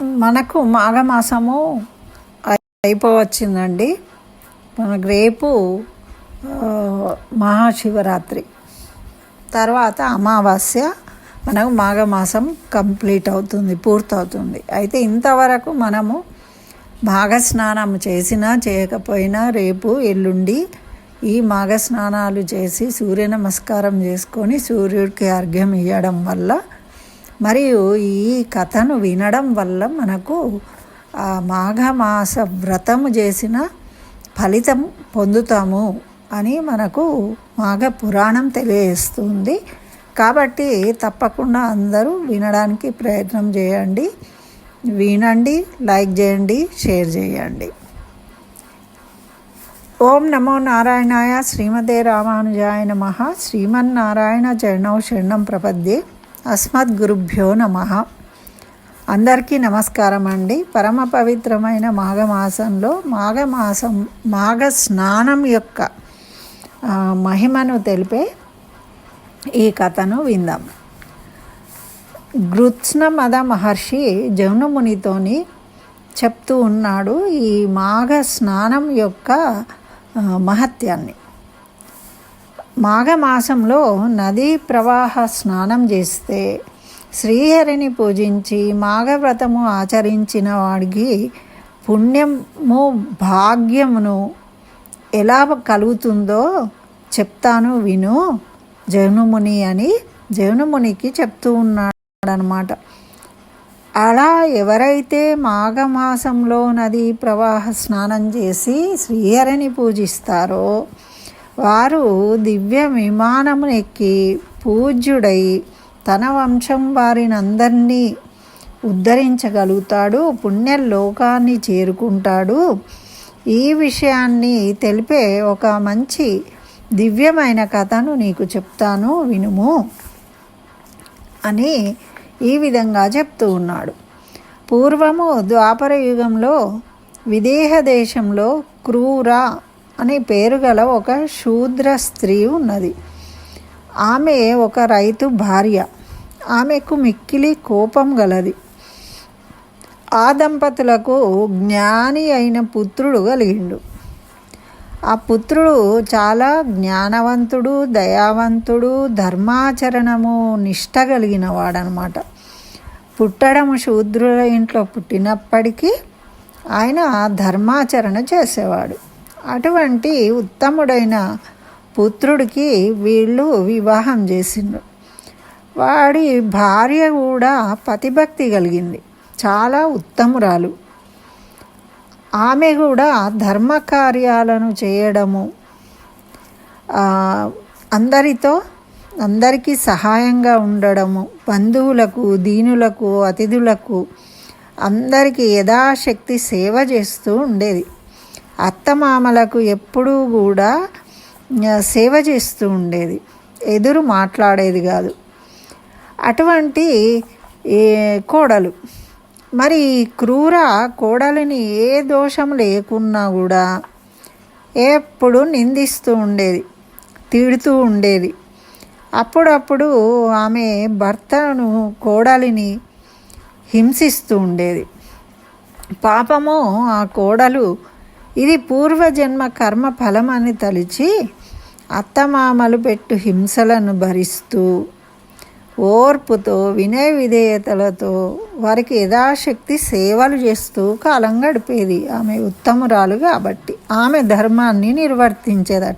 మనకు మాఘమాసము అయిపోవచ్చిందండి. మనకు రేపు మహాశివరాత్రి. తర్వాత అమావాస్య మనకు మాఘమాసం కంప్లీట్ అవుతుంది పూర్తవుతుంది. అయితే ఇంతవరకు మనము మాఘస్నానం చేసినా చేయకపోయినా రేపు ఎల్లుండి ఈ మాఘస్నానాలు చేసి సూర్య నమస్కారం చేసుకొని సూర్యుడికి అర్ఘ్యం ఇవ్వడం వల్ల మరియు ఈ కథను వినడం వల్ల మనకు మాఘమాస వ్రతము చేసిన ఫలితం పొందుతాము అని మనకు మాఘ పురాణం తెలియజేస్తుంది. కాబట్టి తప్పకుండా అందరూ వినడానికి ప్రయత్నం చేయండి. వినండి లైక్ చేయండి షేర్ చేయండి. ఓం నమో నారాయణాయ శ్రీమతే రామానుజాయ నమ. శ్రీమన్నారాయణ చరణం శరణం ప్రపద్యే. అస్మద్ గురుభ్యో నమ. అందరికీ నమస్కారం అండి. పరమ పవిత్రమైన మాఘమాసంలో మాఘమాసం మాఘ స్నానం యొక్క మహిమను తెలిపే ఈ కథను విందాం. గృత్స్నమద మహర్షి జౌనమునితోని చెప్తూ ఉన్నాడు ఈ మాఘ స్నానం యొక్క మహత్యాన్ని. మాఘమాసంలో నదీ ప్రవాహ స్నానం చేస్తే శ్రీహరిని పూజించి మాఘవ్రతము ఆచరించిన వాడికి పుణ్యము భాగ్యమును ఎలా కలుగుతుందో చెప్తాను విను. జౌనుముని అని జౌనుమునికి చెప్తూ ఉన్నాడనమాట అలా ఎవరైతే మాఘమాసంలో నది ప్రవాహ స్నానం చేసి శ్రీహరిని పూజిస్తారో వారు దివ్య విమానమును ఎక్కి పూజ్యుడై తన వంశం వారినందరినీ ఉద్ధరించగలుగుతాడు పుణ్యలోకాన్ని చేరుకుంటాడు. ఈ విషయాన్ని తెలిపే ఒక మంచి దివ్యమైన కథను నీకు చెప్తాను వినుము అని ఈ విధంగా చెప్తూ ఉన్నాడు. పూర్వము ద్వాపర యుగంలో విదేహ దేశంలో క్రూర అనే పేరు గల ఒక శూద్ర స్త్రీ ఉన్నది. ఆమె ఒక రైతు భార్య. ఆమెకు మిక్కిలి కోపం గలది. ఆ దంపతులకు జ్ఞాని అయిన పుత్రుడు కలిగిండు. ఆ పుత్రుడు చాలా జ్ఞానవంతుడు దయావంతుడు ధర్మాచరణము నిష్ట కలిగిన వాడనమాట పుట్టడం శూద్రుల ఇంట్లో పుట్టినప్పటికీ ఆయన ధర్మాచరణ చేసేవాడు. అటువంటి ఉత్తముడైన పుత్రుడికి వీళ్ళు వివాహం చేసిండ్రు. వాడి భార్య కూడా పతిభక్తి కలిగింది. చాలా ఉత్తమురాలు. ఆమె కూడా ధర్మ కార్యాలను చేయడము అందరితో అందరికీ సహాయంగా ఉండడము బంధువులకు దీనులకు అతిథులకు అందరికీ యథాశక్తి సేవ చేస్తూ ఉండేది. అత్తమామలకు ఎప్పుడూ కూడా సేవ చేస్తూ ఉండేది. ఎదురు మాట్లాడేది కాదు. అటువంటి కోడలు. మరి క్రూర కోడలిని ఏ దోషం లేకున్నా కూడా ఎప్పుడు నిందిస్తూ ఉండేది తిడుతూ ఉండేది. అప్పుడప్పుడు ఆమె భర్తను కోడలిని హింసిస్తూ ఉండేది. పాపము ఆ కోడలు ఇది పూర్వజన్మ కర్మ ఫలమని తలిచి అత్తమామలు పెట్టు హింసలను భరిస్తూ ఓర్పుతో వినయ విధేయతలతో వారికి యథాశక్తి సేవలు చేస్తూ కాలం గడిపేది. ఆమె ఉత్తమురాలు కాబట్టి ఆమె ధర్మాన్ని నిర్వర్తించేదట.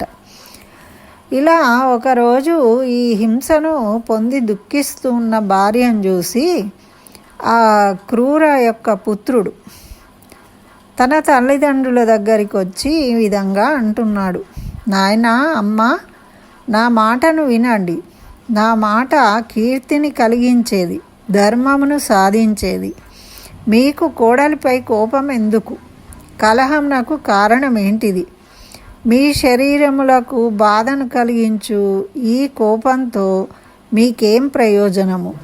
ఇలా ఒకరోజు ఈ హింసను పొంది దుఃఖిస్తూ ఉన్న భార్యను చూసి ఆ క్రూర యొక్క పుత్రుడు తన తల్లిదండ్రుల దగ్గరికి వచ్చి ఈ విధంగా అంటున్నాడు. నాయన అమ్మ నా మాటను వినండి. నా మాట కీర్తిని కలిగించేది ధర్మమును సాధించేది. మీకు కోడలిపై కోపం ఎందుకు? కలహం నాకు కారణం ఏంటిది మీ శరీరములకు బాధను కలిగించు ఈ కోపంతో మీకేం ప్రయోజనము?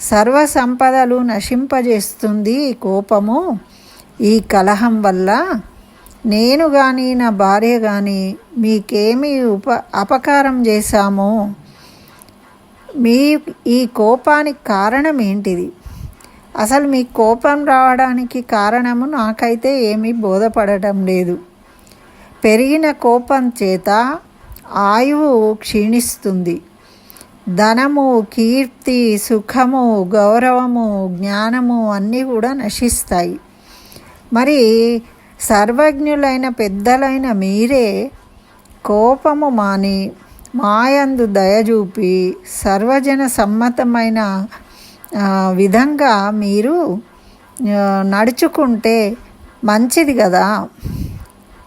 సర్వ సంపదలు నశింపజేస్తుంది ఈ కోపము? ఈ కలహం వల్ల నేను కానీ నా భార్య కానీ మీకేమి ఉప అపకారం చేశామో? మీ ఈ కోపానికి కారణం ఏంటిది? అసలు మీ కోపం రావడానికి కారణము నాకైతే ఏమీ బోధపడటం లేదు. పెరిగిన కోపం చేత ఆయువు క్షీణిస్తుంది. ధనము కీర్తి సుఖము గౌరవము జ్ఞానము అన్నీ కూడా నశిస్తాయి. మరి సర్వజ్ఞులైన పెద్దలైన మీరే కోపము మాని మాయందు దయచూపి సర్వజన సమ్మతమైన విధంగా మీరు నడుచుకుంటే మంచిది కదా?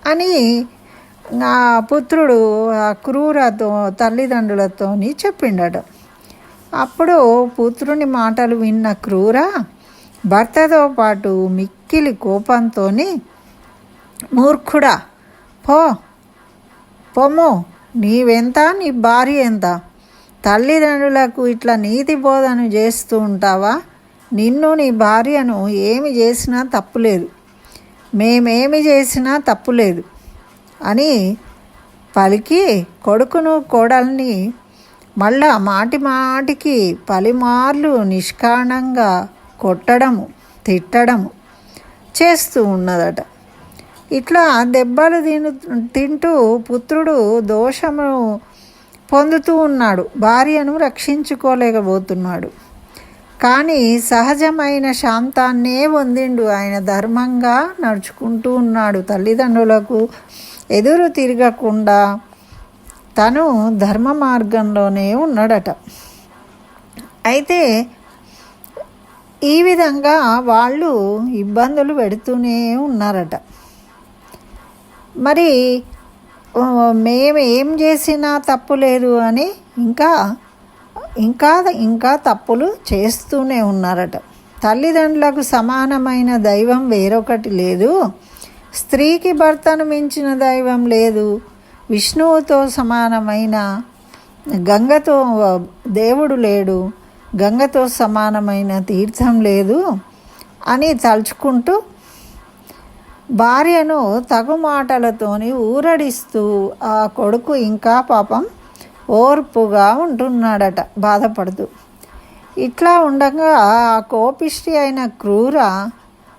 అని నా పుత్రుడు ఆ క్రూరతో తల్లిదండ్రులతోని చెప్పిండట. అప్పుడు పుత్రుని మాటలు విన్న క్రూర భర్తతో పాటు మిక్ మిక్కిలి కోపంతో మూర్ఖుడా పో పొమ్ము నీవెంత నీ భార్య ఎంత? తల్లిదండ్రులకు ఇట్లా నీతి బోధన చేస్తూ ఉంటావా? నిన్ను నీ భార్యను ఏమి చేసినా తప్పులేదు. మేమేమి చేసినా తప్పులేదు. అని పలికి కొడుకును కోడల్ని మళ్ళా మాటి మాటికి పలిమార్లు నిష్కారణంగా కొట్టడము తిట్టడము. చేస్తూ ఉన్నదట. ఇట్లా దెబ్బలు తిను తింటూ పుత్రుడు దోషము పొందుతూ ఉన్నాడు. భార్యను రక్షించుకోలేకపోతున్నాడు. కానీ సహజమైన శాంతాన్నే పొందిండు. ఆయన ధర్మంగా నడుచుకుంటూ ఉన్నాడు. తల్లిదండ్రులకు ఎదురు తిరగకుండా తను ధర్మ మార్గంలోనే ఉన్నాడట. అయితే ఈ విధంగా వాళ్ళు ఇబ్బందులు పెడుతూనే ఉన్నారట. మరి మేము ఏం చేసినా తప్పు లేదు అని ఇంకా ఇంకా ఇంకా తప్పులు చేస్తూనే ఉన్నారట. తల్లిదండ్రులకు సమానమైన దైవం వేరొకటి లేదు. స్త్రీకి భర్తను మించిన దైవం లేదు. విష్ణువుతో సమానమైన గంగతో దేవుడు లేడు. గంగతో సమానమైన తీర్థం లేదు అని తలుచుకుంటూ భార్యను తగు మాటలతోని ఊరడిస్తూ ఆ కొడుకు ఇంకా పాపం ఓర్పుగా ఉంటున్నాడట బాధపడుతూ. ఇట్లా ఉండగా ఆ కోపిష్టి అయిన క్రూర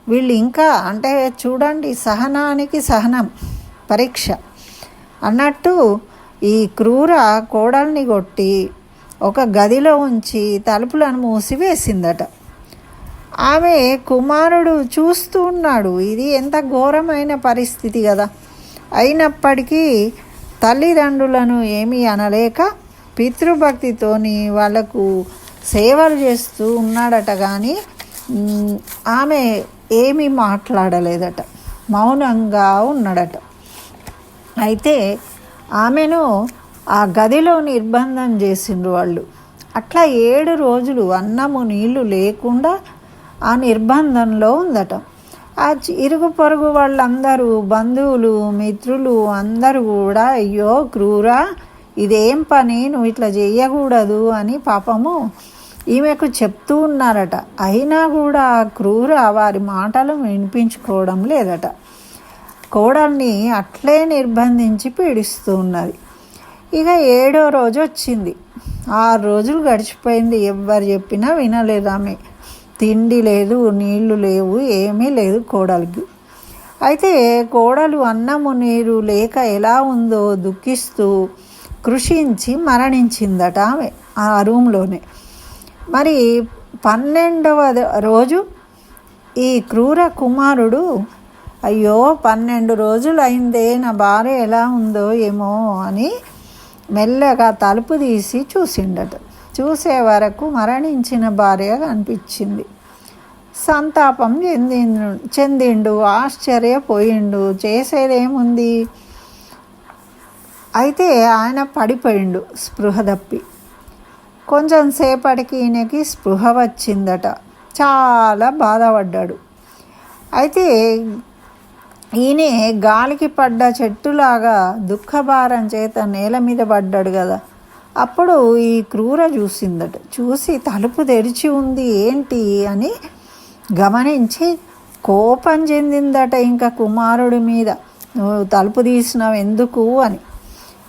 వీళ్ళు ఇంకా అంటే చూడండి సహనానికి సహనం పరీక్ష అన్నట్టు ఈ క్రూర కోడల్ని కొట్టి ఒక గదిలో ఉంచి తలుపులను మూసివేసిందట. ఆమె కుమారుడు చూస్తూ ఉన్నాడు. ఇది ఎంత ఘోరమైన పరిస్థితి కదా అయినప్పటికీ తల్లిదండ్రులను ఏమీ అనలేక పితృభక్తితోని వాళ్ళకు సేవలు చేస్తూ ఉన్నాడట కానీ ఆమె ఏమీ మాట్లాడలేదట. మౌనంగా ఉన్నాడట. అయితే ఆమెను ఆ గదిలో నిర్బంధం చేసిండ్రు వాళ్ళు. అట్లా ఏడు రోజులు అన్నము నీళ్ళు లేకుండా ఆ నిర్బంధంలో ఉందట. ఆ చి- ఇరుగు పొరుగు వాళ్ళందరూ బంధువులు మిత్రులు అందరూ కూడా అయ్యో క్రూరా ఇదేం పని? నువ్వు ఇట్లా చేయకూడదు అని పాపము ఈమెకు చెప్తూ ఉన్నారట. అయినా కూడా ఆ క్రూర వారి మాటలు వినిపించుకోవడం లేదట. కోడల్ని అట్లే నిర్బంధించి పీడిస్తూ ఉన్నది. ఇక ఏడో రోజు వచ్చింది. ఆరు రోజులు గడిచిపోయింది. ఎవ్వరు చెప్పినా వినలేదు ఆమె. తిండి లేదు నీళ్ళు లేవు ఏమీ లేదు కోడలికి. అయితే కోడలు అన్నము నీరు లేక ఎలా ఉందో దుఃఖిస్తూ కృషించి మరణించిందట ఆమె ఆ రూమ్లోనే. మరి పన్నెండవ రోజు ఈ క్రూర కుమారుడు అయ్యో పన్నెండు రోజులు అయిందే నా భార్య ఎలా ఉందో ఏమో అని మెల్లగా తలుపు తీసి చూసిండట. చూసే వరకు మరణించిన భార్య కనిపించింది. సంతాపం చెందిండు చెందిండు ఆశ్చర్యపోయిండు. చేసేదేముంది? అయితే ఆయన పడిపోయిండు స్పృహ తప్పి. కొంచెం సేపటికి ఈయనకి స్పృహ వచ్చిందట. చాలా బాధపడ్డాడు. అయితే ఈయన గాలికి పడ్డ చెట్టులాగా దుఃఖభారం చేత నేల మీద పడ్డాడు కదా. అప్పుడు ఈ క్రూర చూసిందట. చూసి తలుపు తెరిచి ఉంది ఏంటి అని గమనించి కోపం చెందిందట ఇంకా కుమారుడి మీద. నువ్వు తలుపు తీసినావు ఎందుకు? అని.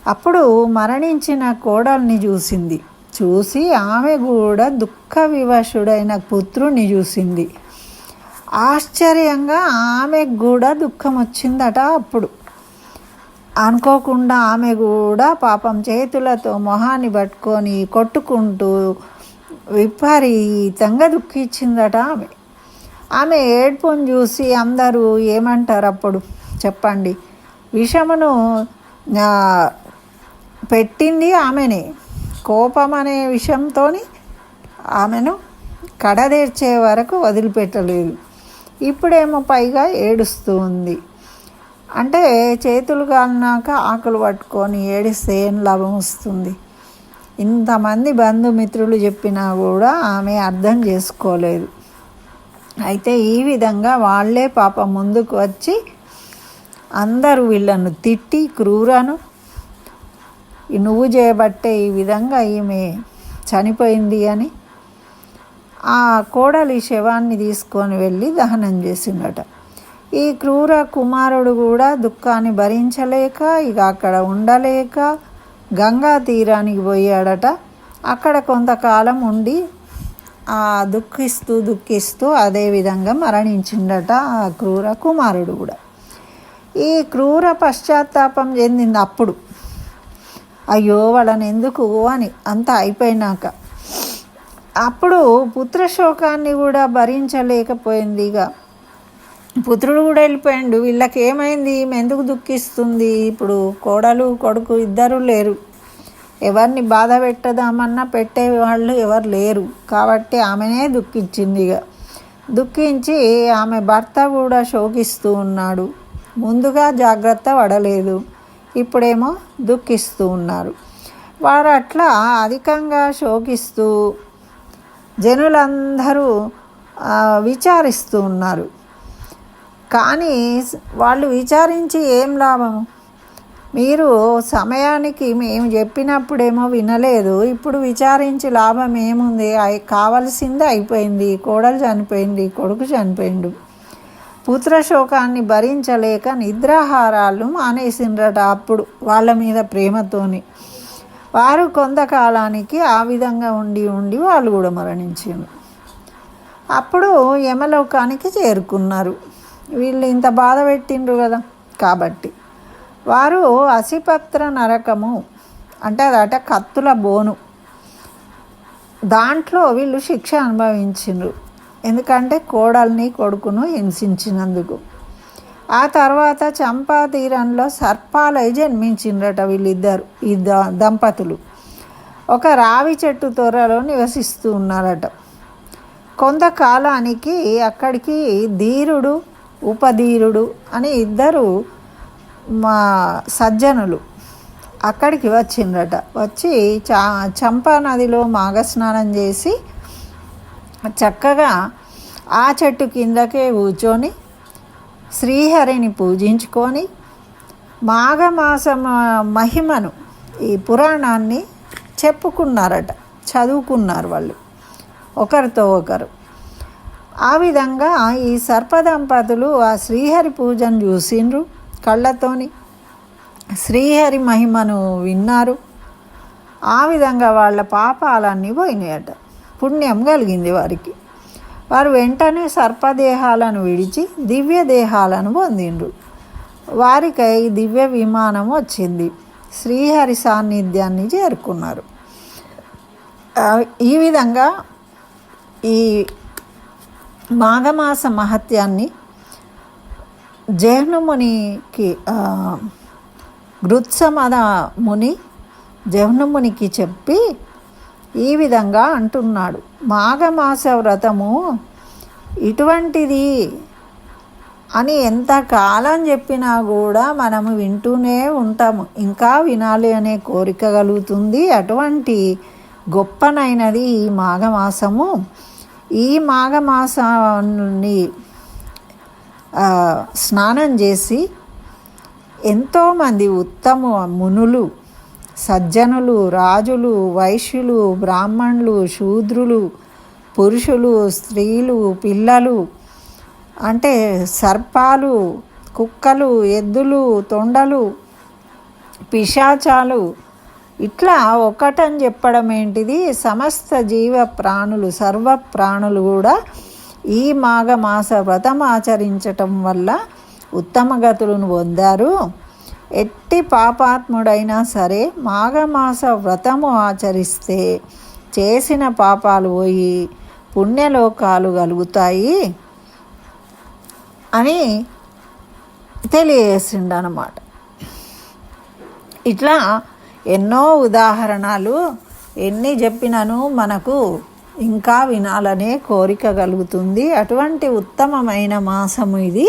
అప్పుడు మరణించిన కోడల్ని చూసింది. చూసి ఆమె కూడా దుఃఖ వివశుడైన పుత్రుణ్ణి చూసింది. ఆశ్చర్యంగా ఆమెకు కూడా దుఃఖం వచ్చిందట అప్పుడు. అనుకోకుండా ఆమె కూడా పాపం చేతులతో మొహాన్ని పట్టుకొని కొట్టుకుంటూ విపరీతంగా దుఃఖించిందట ఆమె. ఆమె ఏడ్పును చూసి అందరూ ఏమంటారు అప్పుడు? చెప్పండి. విషమును పెట్టింది ఆమెనే. కోపం అనే విషయంతో ఆమెను కడదేర్చే వరకు వదిలిపెట్టలేదు. ఇప్పుడేమో పైగా ఏడుస్తూ ఉంది. అంటే చేతులు కాలినాక ఆకులు పట్టుకొని ఏడిస్తే ఏం లాభం వస్తుంది? ఇంతమంది బంధుమిత్రులు చెప్పినా కూడా ఆమె అర్థం చేసుకోలేదు. అయితే ఈ విధంగా వాళ్ళే పాప ముందుకు వచ్చి అందరూ వీళ్ళను తిట్టి క్రూరను నువ్వు చేయబట్టే ఈ విధంగా ఈమె చనిపోయింది అని ఆ కోడలి శవాన్ని తీసుకొని వెళ్ళి దహనం చేసిందట. ఈ క్రూర కుమారుడు కూడా దుఃఖాన్ని భరించలేక ఇక అక్కడ ఉండలేక గంగా తీరానికి పోయాడట. అక్కడ కొంతకాలం ఉండి ఆ దుఃఖిస్తూ దుఃఖిస్తూ అదే విధంగా మరణించిండట ఆ క్రూర కుమారుడు కూడా. ఈ క్రూర పశ్చాత్తాపం చెందింది అప్పుడు. అయ్యో వాళ్ళని ఎందుకు అని అంతా అయిపోయినాక అప్పుడు పుత్రశోకాన్ని కూడా భరించలేకపోయింది ఇక. పుత్రుడు కూడా వెళ్ళిపోయాడు. వీళ్ళకి ఏమైంది? ఈమె ఎందుకు దుఃఖిస్తుంది? ఇప్పుడు కోడలు కొడుకు ఇద్దరు లేరు. ఎవరిని బాధ పెట్టదామన్నా పెట్టే వాళ్ళు ఎవరు లేరు. కాబట్టి ఆమెనే దుఃఖించింది ఇక. దుఃఖించి ఆమె భర్త కూడా శోకిస్తూ ఉన్నాడు. ముందుగా జాగ్రత్త పడలేదు. ఇప్పుడేమో దుఃఖిస్తూ ఉన్నారు. వారు అట్లా అధికంగా శోకిస్తూ జనులందరూ విచారిస్తూ ఉన్నారు. కానీ వాళ్ళు విచారించి ఏం లాభం? మీరు సమయానికి మేము చెప్పినప్పుడేమో వినలేదు. ఇప్పుడు విచారించి లాభం ఏముంది? అవి కావలసింది అయిపోయింది. కోడలు చనిపోయింది కొడుకు చనిపోయిండు. పుత్రశోకాన్ని భరించలేక నిద్రాహారాలు మానేసిండ్రట అప్పుడు వాళ్ళ మీద ప్రేమతోని. వారు కొంతకాలానికి ఆ విధంగా ఉండి ఉండి వాళ్ళు కూడా మరణించారు. అప్పుడు యమలోకానికి చేరుకున్నారు. వీళ్ళు ఇంత బాధ పెట్టిండ్రు కదా కాబట్టి. వారు అసిపత్ర నరకము అంటే అదట కత్తుల బోను. దాంట్లో వీళ్ళు శిక్ష అనుభవించిండ్రు. ఎందుకంటే కోడల్ని కొడుకును హింసించినందుకు. ఆ తర్వాత చంపా తీరంలో సర్పాలై జన్మించిండ్రట వీళ్ళిద్దరు ఈ ద దంపతులు. ఒక రావి చెట్టు త్వరలో నివసిస్తూ ఉన్నారట. కొంతకాలానికి అక్కడికి ధీరుడు ఉపధీరుడు అని ఇద్దరు మా సజ్జనులు అక్కడికి వచ్చిండ్రట. వచ్చి చా చంపా నదిలో మాఘస్నానం చేసి చక్కగా ఆ చెట్టు కిందకే కూర్చొని శ్రీహరిని పూజించుకొని మాఘమాసం మహిమను ఈ పురాణాన్ని చెప్పుకున్నారట చదువుకున్నారు వాళ్ళు. ఒకరితో ఒకరు. ఆ విధంగా ఈ సర్పదంపతులు ఆ శ్రీహరి పూజను చూసిండ్రు కళ్ళతోని. శ్రీహరి మహిమను విన్నారు. ఆ విధంగా వాళ్ళ పాపాలన్నీ పోయినాయట. పుణ్యం కలిగింది వారికి. వారు వెంటనే సర్పదేహాలను విడిచి దివ్య దేహాలను పొందిండ్రు. వారికై దివ్య విమానం వచ్చింది. శ్రీహరి సాన్నిధ్యాన్ని చేరుకున్నారు. ఈ విధంగా ఈ మాఘమాస మహత్యాన్ని జహ్నుమునికి గృత్సమద ముని జహ్నుమునికి చెప్పి ఈ విధంగా అంటున్నాడు. మాఘమాస వ్రతము ఇటువంటిది అని ఎంతకాలం చెప్పినా కూడా మనము వింటూనే ఉంటాము. ఇంకా వినాలి అనే కోరిక కలుగుతుంది. అటువంటి గొప్పనైనది ఈ మాఘమాసము. ఈ మాఘమాసాన్ని స్నానం చేసి ఎంతోమంది ఉత్తమ మునులు సజ్జనులు రాజులు వైశ్యులు బ్రాహ్మణులు శూద్రులు పురుషులు స్త్రీలు పిల్లలు అంటే సర్పాలు కుక్కలు ఎద్దులు తొండలు పిశాచాలు. ఇట్లా ఒకటని చెప్పడం ఏంటిది? సమస్త జీవ ప్రాణులు సర్వ ప్రాణులు కూడా ఈ మాఘమాస వ్రతం ఆచరించటం వల్ల ఉత్తమ గతులను పొందారు. ఎట్టి పాపాత్ముడైనా సరే మాఘమాస వ్రతము ఆచరిస్తే చేసిన పాపాలు పోయి పుణ్యలోకాలు కలుగుతాయి అని తెలియజేసిండు అనమాట ఇట్లా ఎన్నో ఉదాహరణలు ఎన్ని చెప్పినను మనకు ఇంకా వినాలనే కోరిక కలుగుతుంది. అటువంటి ఉత్తమమైన మాసము ఇది.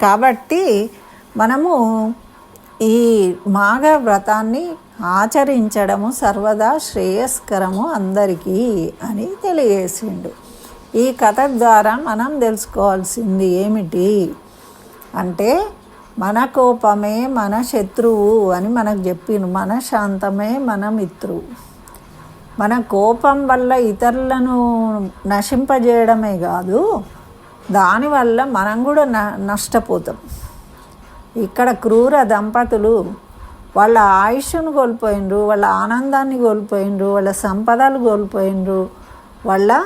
కాబట్టి మనము ఈ మాఘ వ్రతాన్ని ఆచరించడము సర్వదా శ్రేయస్కరము అందరికీ అని తెలియజేసిండు. ఈ కథ ద్వారా మనం తెలుసుకోవాల్సింది ఏమిటి అంటే మన కోపమే మన శత్రువు అని మనకు చెప్పిండు మన శాంతమే మన మిత్రువు. మన కోపం వల్ల ఇతరులను నశింపజేయడమే కాదు దానివల్ల మనం కూడా న నష్టపోతాం. ఇక్కడ క్రూర దంపతులు వాళ్ళ ఆయుష్ను కోల్పోయిండ్రు వాళ్ళ ఆనందాన్ని కోల్పోయిండ్రు వాళ్ళ సంపదలు కోల్పోయిండ్రు వాళ్ళ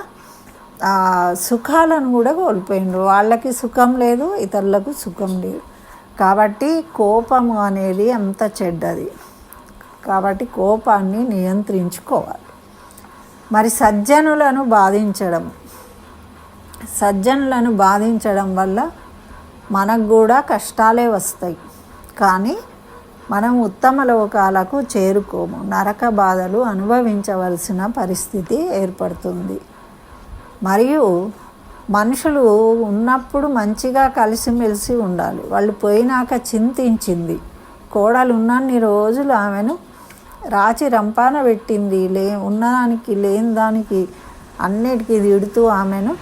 సుఖాలను కూడా కోల్పోయిండ్రు. వాళ్ళకి సుఖం లేదు ఇతరులకు సుఖం లేదు. కాబట్టి కోపము అనేది అంత చెడ్డది? కాబట్టి కోపాన్ని నియంత్రించుకోవాలి. మరి సజ్జనులను బాధించడం. సజ్జనులను బాధించడం వల్ల మనకు కూడా కష్టాలే వస్తాయి. కానీ మనం ఉత్తమ లోకాలకు చేరుకోము. నరక బాధలు అనుభవించవలసిన పరిస్థితి ఏర్పడుతుంది. మరియు మనుషులు ఉన్నప్పుడు మంచిగా కలిసిమెలిసి ఉండాలి. వాళ్ళు పోయినాక చింతించింది. కోడలు ఉన్నన్ని రోజులు ఆమెను రాచి రంపాన పెట్టింది. లే ఉన్నదానికి లేని దానికి అన్నిటికీ తిడుతూ ఆమెను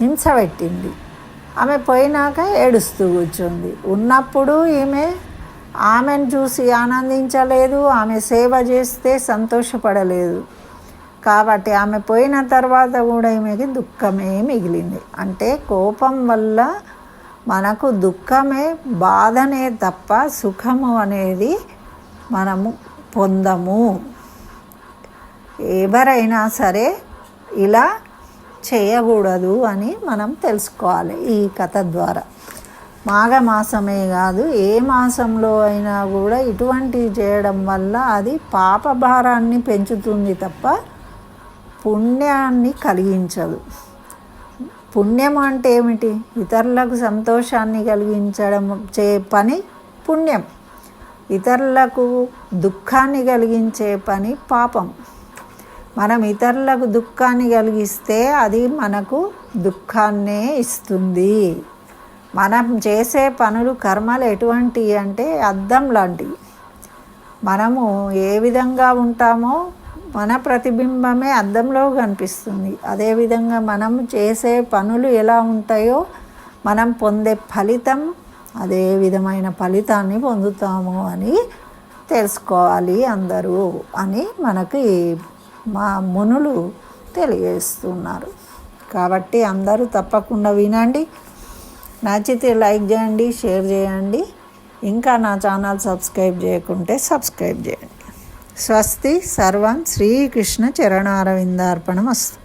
హింస పెట్టింది. ఆమె పోయినాక ఏడుస్తూ కూర్చుంది. ఉన్నప్పుడు ఈమె ఆమెను చూసి ఆనందించలేదు ఆమె సేవ చేస్తే సంతోషపడలేదు. కాబట్టి ఆమె పోయిన తర్వాత కూడా ఈమెకి దుఃఖమే మిగిలింది. అంటే కోపం వల్ల మనకు దుఃఖమే బాధనే తప్ప సుఖము అనేది మనము పొందము. ఎవరైనా సరే ఇలా చేయకూడదు అని మనం తెలుసుకోవాలి ఈ కథ ద్వారా. మాఘమాసమే కాదు ఏ మాసంలో అయినా కూడా ఇటువంటివి చేయడం వల్ల అది పాప భారాన్ని పెంచుతుంది తప్ప పుణ్యాన్ని కలిగించదు. పుణ్యం అంటే ఏమిటి? ఇతరులకు సంతోషాన్ని కలిగించడం చే పని పుణ్యం. ఇతరులకు దుఃఖాన్ని కలిగించే పని పాపం. మనం ఇతరులకు దుఃఖాన్ని కలిగిస్తే అది మనకు దుఃఖాన్నే ఇస్తుంది. మనం చేసే పనులు కర్మలు ఎటువంటి అంటే అద్దం లాంటివి. మనము ఏ విధంగా ఉంటామో మన ప్రతిబింబమే అద్దంలో కనిపిస్తుంది. అదేవిధంగా మనం చేసే పనులు ఎలా ఉంటాయో మనం పొందే ఫలితం అదే విధమైన ఫలితాన్ని పొందుతాము అని తెలుసుకోవాలి అందరూ అని మనకి మా మునులు తెలియజేస్తున్నారు. కాబట్టి అందరూ తప్పకుండా వినండి. నచ్చితే లైక్ చేయండి షేర్ చేయండి. ఇంకా నా ఛానల్ సబ్స్క్రైబ్ చేయకుంటే సబ్స్క్రైబ్ చేయండి. స్వస్తి సర్వం. శ్రీకృష్ణ చరణారవిందార్పణం వస్తుంది